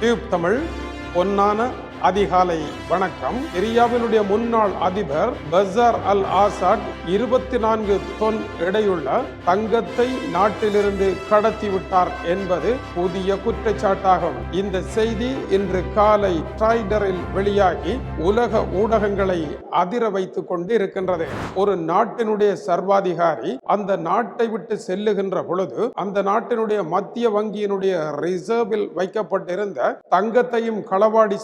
Tube Tamil பொன்னான அதிகாலை வணக்கம். சிரியாவினுடைய முன்னாள் அதிபர் பசார் அல் ஆசாட் இருபத்தி நான்கு தொன் எடையுள்ள தங்கத்தை நாட்டிலிருந்து கடத்திவிட்டார் என்பது புதிய குற்றச்சாட்டாகும். இந்த செய்தி இன்று காலை ட்ரைடரில் வெளியாகி உலக ஊடகங்களை அதிர வைத்துக் கொண்டு இருக்கின்றது ஒரு நாட்டினுடைய சர்வாதிகாரி அந்த நாட்டை விட்டு செல்லுகின்ற பொழுது அந்த நாட்டினுடைய மத்திய வங்கியினுடைய ரிசர்வில் வைக்கப்பட்டிருந்த தங்கத்தையும் களவாடி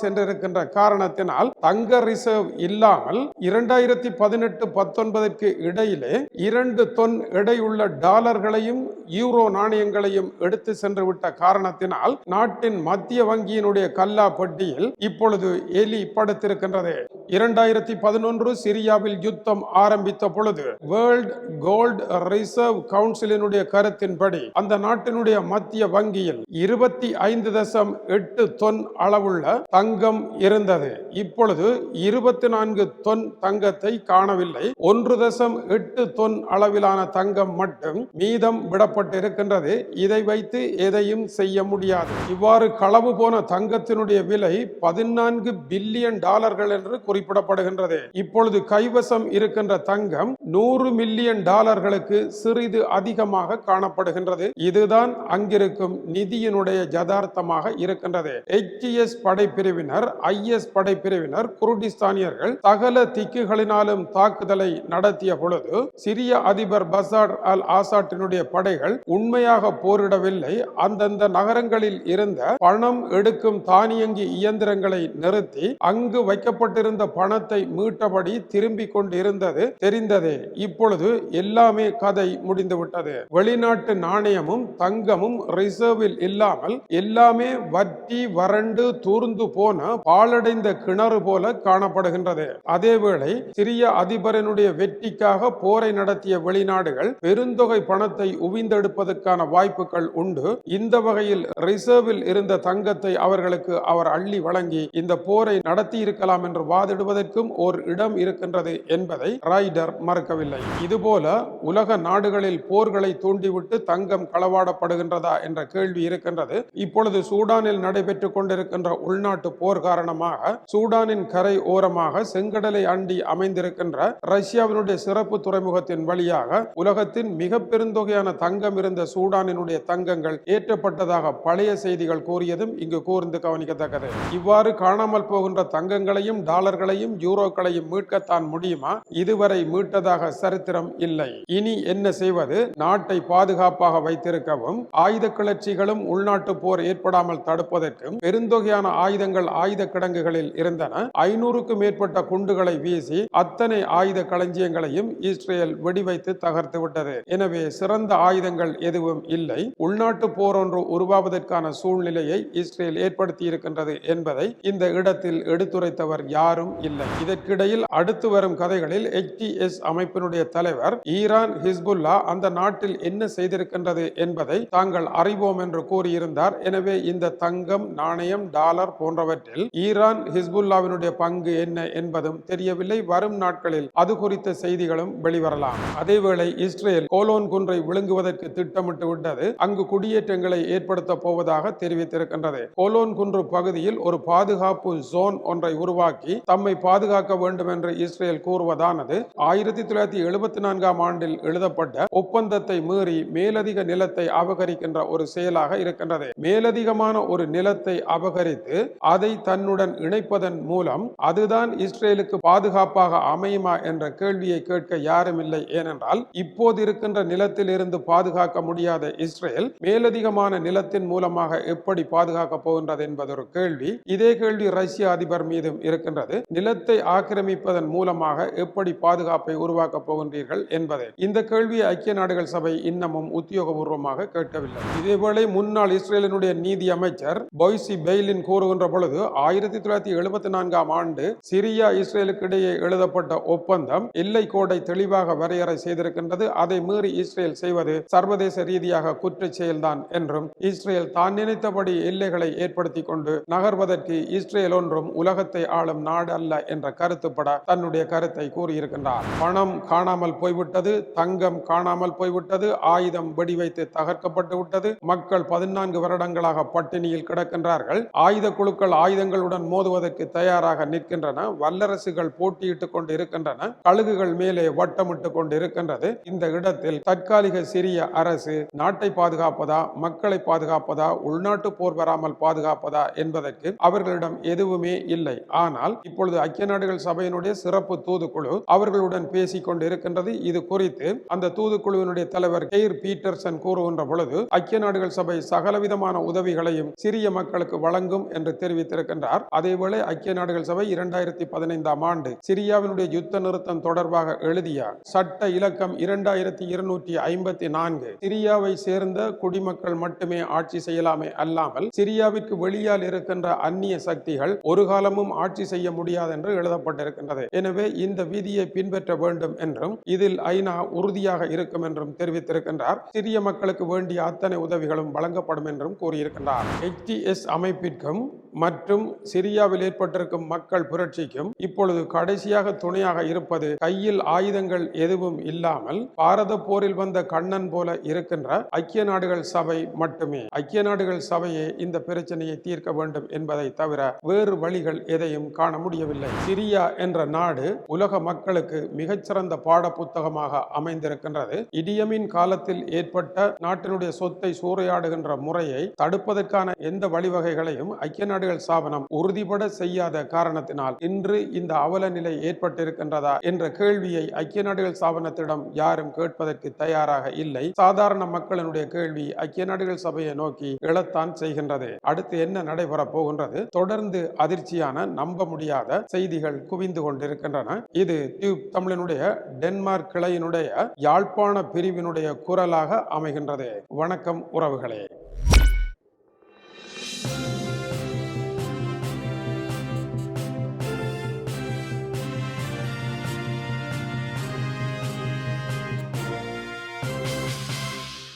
இருக்கின்ற காரணத்தினால் தங்க ரிசர்வ் இல்லாமல் இரண்டாயிரத்தி பதினெட்டு பத்தொன்பதற்கு இடையிலே இரண்டு தொன் எடையுள்ள டாலர்களையும் யூரோ நாணயங்களையும் எடுத்து சென்று விட்ட காரணத்தினால் நாட்டின் மத்திய வங்கியினுடைய கல்லா பட்டியில் இப்பொழுது எலி படுத்திருக்கின்றது இரண்டாயிரத்தி பதினொன்று சிரியாவில் யுத்தம் ஆரம்பித்த பொழுது வேர்ல்ட் கோல்ட் ரிசர்வ் கவுன்சிலினுடைய கருத்தின்படி அந்த நாட்டினுடைய மத்திய வங்கியில் இருபத்தி ஐந்து தசம் எட்டு தொன் அளவுள்ள தங்கம் இருந்தது. இப்பொழுது இருபத்தி நான்கு தொன் தங்கத்தை காணவில்லை. ஒன்று தசம் எட்டு தொன் அளவிலான தங்கம் மட்டும் மீதம் விடப்பட்டு இருக்கின்றது இதை வைத்து எதையும் செய்ய முடியாது. இவ்வாறு களவு போன தங்கத்தினுடைய விலை பதினான்கு பில்லியன் டாலர்கள் என்று குறிப்பிடப்படுகின்றது. இப்பொழுது கைவசம் இருக்கின்ற தங்கம் நூறு மில்லியன் டாலர்களுக்கு சிறிது அதிகமாக காணப்படுகின்றது. இதுதான் அங்கிருக்கும் நிதியினுடைய ஜதார்த்தமாக இருக்கின்றது. எச்டிஎஸ் படைப்பிரிவினர் ஐஎஸ் படைப்பிரிவினர் குருடிஸ்தானியர்கள் சகல திக்குகளினாலும் தாக்குதலை நடத்திய பொழுது சிரிய அதிபர் பசார் அல் ஆசாட்டினுடைய படைகள் உண்மையாக போரிடவில்லை. அந்தந்த நகரங்களில் இருந்த பணம் எடுக்கும் தானியங்கி இயந்திரங்களை நிறுத்தி அங்கு வைக்கப்பட்டிருந்த பணத்தை மீட்டபடி திரும்பிக் கொண்டிருந்தது தெரிந்ததே. இப்பொழுது எல்லாமே கதை முடிந்துவிட்டது. வெளிநாட்டு நாணயமும் தங்கமும் ரிசர்வில் இல்லாமல் எல்லாமே வற்றி வறண்டு தூர்ந்து போன ஆளடைந்த கிணறு போல காணப்படுகின்றது. அதேவேளை சிரிய அதிபரனுடைய வெற்றிக்காக போரை நடத்திய வெளிநாடுகள் பெருந்தொகை பணத்தை உவிந்தெடுப்பதற்கான வாய்ப்புகள் உண்டு. இந்த வகையில் ரிசர்வில் இருந்த தங்கத்தை அவர்களுக்கு அவர் அள்ளி வழங்கி இந்த போரை நடத்தி இருக்கலாம் என்று வாதிடுவதற்கும் ஓர் இடம் இருக்கின்றது என்பதை ரைடர் மறுக்கவில்லை. இதுபோல உலக நாடுகளில் போர்களை தூண்டிவிட்டு தங்கம் களவாடப்படுகின்றதா என்ற கேள்வி இருக்கின்றது. இப்பொழுது சூடானில் நடைபெற்றுக் கொண்டிருக்கின்ற உள்நாட்டு போர் காரணமாக சூடானின் கரை ஓரமாக செங்கடலை அண்டி அமைந்திருக்கின்ற ரஷ்யாவினுடைய சிறப்பு துறைமுகத்தின் வழியாக உலகத்தின் மிக பெருந்தொகையான தங்கம் இருந்த சூடானினுடைய தங்கங்கள் ஏற்றப்பட்டதாக பழைய செய்திகள் கூறியதும் இங்கு கூர்ந்து கவனிக்கத்தக்கது. இவ்வாறு காணாமல் போகின்ற தங்கங்களையும் டாலர்களையும் யூரோக்களையும் மீட்கத்தான் முடியுமா? இதுவரை மீட்டதாக சரித்திரம் இல்லை. இனி என்ன செய்வது? நாட்டை பாதுகாப்பாக வைத்திருக்கவும் ஆயுத கிளர்ச்சிகளும் உள்நாட்டு போர் ஏற்படாமல் தடுப்பதற்கும் பெருந்தொகையான ஆயுதங்கள் ஆயுத கிடங்குகளில் இருந்தன. ஐநூறுக்கும் மேற்பட்ட குண்டுகளை வீசி அத்தனை ஆயுத களஞ்சியங்களையும் இஸ்ரேல் வெடிவைத்து தகர்த்து விட்டது. எனவே சிறந்த ஆயுதங்கள் எதுவும் இல்லை. உள்நாட்டு போர் ஒன்று உருவாவதற்கான சூழ்நிலையை இஸ்ரேல் ஏற்படுத்தி இருக்கின்றது என்பதை இந்த இடத்தில் எடுத்துரைத்தவர் யாரும் இல்லை. இதற்கிடையில் அடுத்து வரும் கதைகளில் எச்டிஎஸ் அமைப்பினுடைய தலைவர் ஈரான் ஹிஸ்புல்லா அந்த நாட்டில் என்ன செய்திருக்கின்றது என்பதை தாங்கள் அறிவோம் என்று கூறியிருந்தார். எனவே இந்த தங்கம் நாணயம் டாலர் போன்றவற்றில் ஈரான் ஹிஸ்புல்லாவினுடைய பங்கு என்ன என்பதும் தெரியவில்லை. வரும் நாட்களில் அது குறித்த செய்திகளும் வெளிவரலாம். அதேவேளை இஸ்ரேல் கோலோன் குன்றை விழுங்குவதற்கு திட்டமிட்டு விட்டது. அங்கு குடியேற்றங்களை ஏற்படுத்த போவதாக தெரிவித்திருக்கின்றது. கோலோன் குன்று பகுதியில் ஒரு பாதுகாப்பு ஜோன் ஒன்றை உருவாக்கி தம்மை பாதுகாக்க வேண்டும் என்று இஸ்ரேல் கூறுவதானது ஆயிரத்தி தொள்ளாயிரத்தி எழுபத்தி நான்காம் ஆண்டில் எழுதப்பட்ட ஒப்பந்தத்தை மீறி மேலதிக நிலத்தை அபகரிக்கின்ற ஒரு செயலாக இருக்கின்றது. மேலதிகமான ஒரு நிலத்தை அபகரித்து அதை தன் தன்னுடன் இணைப்பதன் மூலம் அதுதான் இஸ்ரேலுக்கு பாதுகாப்பாக அமையுமா என்ற கேள்வியை கேட்க யாருமில்லை ஏனென்றால் இப்போது இருக்கின்ற நிலத்தில் இருந்து பாதுகாக்க முடியாத இஸ்ரேல் மேலதிகமான நிலத்தின் மூலமாக எப்படி பாதுகாக்க போகின்றது என்பது ஒரு கேள்வி. இதே கேள்வி ரஷ்ய அதிபர் மீதும் இருக்கின்றது. நிலத்தை ஆக்கிரமிப்பதன் மூலமாக எப்படி பாதுகாப்பை உருவாக்க போகின்றீர்கள் என்பதை. இந்த கேள்வியை ஐக்கிய நாடுகள் சபை இன்னமும் உத்தியோகபூர்வமாக கேட்கவில்லை. இதேவேளை முன்னாள் இஸ்ரேலினுடைய நீதி அமைச்சர் பொய்சி பெய்லின் கூறுகின்ற பொழுது ஆயிரத்தி தொள்ளாயிரத்தி எழுபத்தி நான்காம் ஆண்டு சிரியா இஸ்ரேலுக்கு இடையே எழுதப்பட்ட ஒப்பந்தம் எல்லை கோடை தெளிவாக வரையறை செய்திருக்கின்றது. அதை மீறி இஸ்ரேல் செய்வது சர்வதேச ரீதியாக குற்ற செயல்தான் என்றும் இஸ்ரேல் தான் நினைத்தபடி எல்லைகளை ஏற்படுத்தி கொண்டு நகர்வதற்கு இஸ்ரேல் ஒன்றும் உலகத்தை ஆளும் நாடு அல்ல என்ற கருத்துப்பட தன்னுடைய கருத்தை கூறியிருக்கின்றார். பணம் காணாமல் போய்விட்டது தங்கம் காணாமல் போய்விட்டது ஆயுதம் வெடி வைத்து தகர்க்கப்பட்டு விட்டது. மக்கள் பதினான்கு வருடங்களாக பட்டினியில் கிடக்கின்றார்கள். ஆயுத குழுக்கள் ஆயுதங்கள் ஆயுதங்களுடன் மோதுவதற்கு தயாராக நிற்கின்றன. வல்லரசுகள் போட்டியிட்டுக் கொண்டு இருக்கின்றன கழுகுகள் மேலே வட்டமிட்டு கொண்டு இருக்கின்றது இந்த இடத்தில் தற்காலிக சிறிய அரசு நாட்டை பாதுகாப்பதா மக்களை பாதுகாப்பதா உள்நாட்டு போர் வராமல் பாதுகாப்பதா என்பதற்கு அவர்களிடம் எதுவுமே இல்லை. ஆனால் இப்பொழுது ஐக்கிய நாடுகள் சபையினுடைய சிறப்பு தூதுக்குழு அவர்களுடன் பேசிக் கொண்டு இருக்கின்றது இது குறித்து அந்த தூதுக்குழுவினுடைய தலைவர் கெய்ர் பீட்டர்சன் கூறுகின்ற பொழுது ஐக்கிய நாடுகள் சபை சகலவிதமான உதவிகளையும் சிறிய மக்களுக்கு வழங்கும் என்று தெரிவித்திருக்கின்றார். அதேவேளை ஐக்கிய நாடுகள் சபை இரண்டாயிரத்தி பதினைந்தாம் ஆண்டு சிரியாவினுடைய யுத்த நிறுத்தம் தொடர்பாக எழுதிய சட்ட இலக்கம் இரண்டாயிரத்தி இருநூற்றி ஐம்பத்தி நான்கு. சிரியாவை சேர்ந்த குடிமக்கள் மட்டுமே ஆட்சி செய்யலாமே அல்லாமல் சிரியாவிற்கு வெளியால் இருக்கின்ற அந்நிய சக்திகள் ஒரு காலமும் ஆட்சி செய்ய முடியாது என்று எழுதப்பட்டிருக்கின்றது. எனவே இந்த விதியை பின்பற்ற வேண்டும் என்றும் இதில் ஐநா உறுதியாக இருக்கும் என்றும் தெரிவித்திருக்கின்றார். சிறிய மக்களுக்கு வேண்டிய அத்தனை உதவிகளும் வழங்கப்படும் என்றும் கூறியிருக்கின்றார். எச்டிஎஸ் அமைப்பிற்கும் மற்றும் சிரியாவில் ஏற்பட்டிருக்கும் மக்கள் புரட்சிக்கும் இப்பொழுது கடைசியாக துணையாக இருப்பது கையில் ஆயுதங்கள் எதுவும் இல்லாமல் பாரத போரில் வந்த கண்ணன் போல இருக்கின்ற ஐக்கிய நாடுகள் சபை மட்டுமே. ஐக்கிய நாடுகள் சபையே இந்த பிரச்சனையை தீர்க்க வேண்டும் என்பதை தவிர வேறு வழிகள் எதையும் காண முடியவில்லை. சிரியா என்ற நாடு உலக மக்களுக்கு மிகச்சிறந்த பாட புத்தகமாக அமைந்திருக்கின்றது. இடியமின் காலத்தில் ஏற்பட்ட நாட்டினுடைய சொத்தை சூறையாடுகின்ற முறையை தடுப்பதற்கான எந்த வழிவகைகளையும் ஐக்கிய நாடுகள் ஸ்தாபனம் உறுதிபட செய்யாத காரணத்தினால் இன்று இந்த அவல நிலை ஏற்பட்டிருக்கின்றதா என்ற கேள்வியை ஐக்கிய நாடுகள் ஸ்தாபனத்திடம் யாரும் கேட்பதற்கு தயாராக இல்லை. சாதாரண மக்களினுடைய கேள்வி ஐக்கிய நாடுகள் சபையை நோக்கி எழத்தான் செய்கின்றது. அடுத்து என்ன நடைபெறப் போகின்றது? தொடர்ந்து அதிர்ச்சியான நம்ப முடியாத செய்திகள் குவிந்து கொண்டிருக்கின்றன. இது டியூப் தமிழனுடைய டென்மார்க் கிளையினுடைய யாழ்ப்பாண பிரிவினுடைய குரலாக அமைகின்றது. வணக்கம் உறவுகளே.